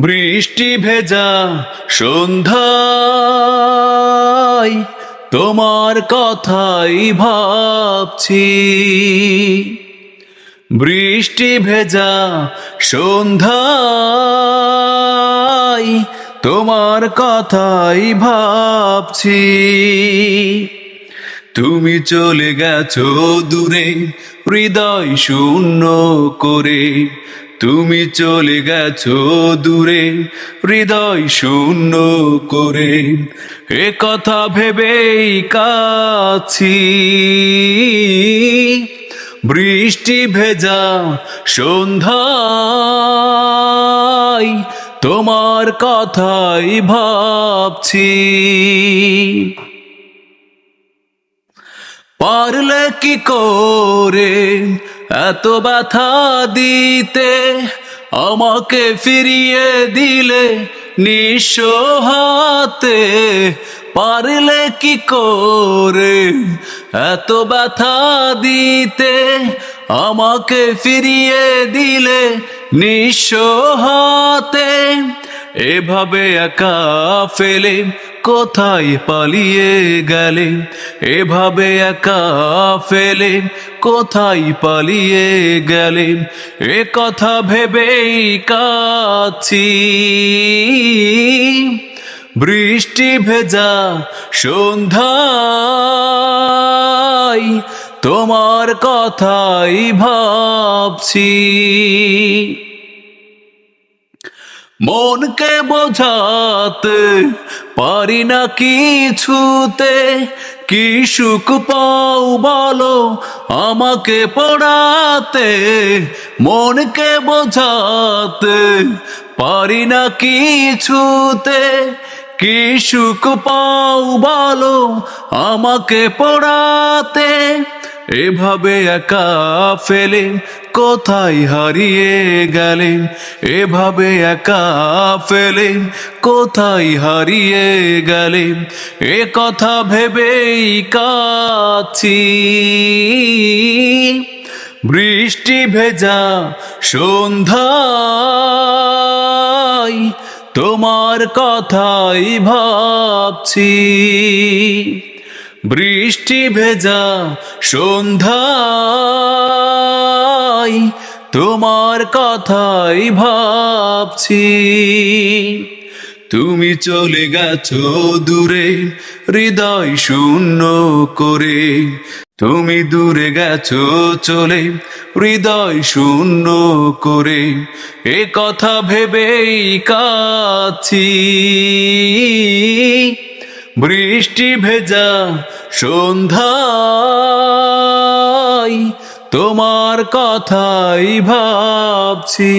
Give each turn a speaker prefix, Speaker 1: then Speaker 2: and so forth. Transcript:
Speaker 1: বৃষ্টি ভেজা সন্ধ্যায় তোমার কথাই ভাবছি। বৃষ্টি ভেজা সন্ধ্যায় তোমার কথাই ভাবছি। তুমি চলে গেছো দূরে, হৃদয় শূন্য করে। তুমি চলে গেছো দূরে, হৃদয় শূন্য করে। এ কথা ভেবেই কাছি। বৃষ্টি ভেজা সন্ধ্যায় তোমার কথাই ভাবছি। পারলে কি করে এত ব্যথা দিতে আমাকে ফিরিয়ে দিলে নিঃস্ব হাতে পারলে কি করে? এত ব্যথা দিতে আমাকে ফিরিয়ে দিলে নিঃস্ব হাতে এভাবে একা ফেলে কোথায় পালিয়ে গেলে? এভাবে একা ফেলে কোথায় পালিয়ে গেলে? এ কথা ভেবেই কাছি বৃষ্টি ভেজা সন্ধ্যায় তোমার কথাই ভাবছি। মনকে বোঝাতে পারি না কিছুতে। কি সুখ পাও বলো আমাকে পড়াতে। মনকে বোঝাতে পারি না কিছুতে। কি সুখ পাও বলো আমাকে পড়াতে। এভাবে একা ফেলে কোথায় হারিয়ে গেলে? এভাবে একা ফেলে কোথায় হারিয়ে গেলে? এ কথা ভেবেই কাছি বৃষ্টি ভেজা সন্ধ্যায় তোমার কথাই ভাবছি। বৃষ্টি ভেজা সন্ধ্যায় তোমার কথাই ভাবছি। তুমি চলে গেছো দূরে, হৃদয় শূন্য করে। তুমি দূরে গেছো চলে, হৃদয় শূন্য করে। এ কথা ভেবেই কাছি বৃষ্টি ভেজা সন্ধ্যায় তোমার কথাই ভাবছি।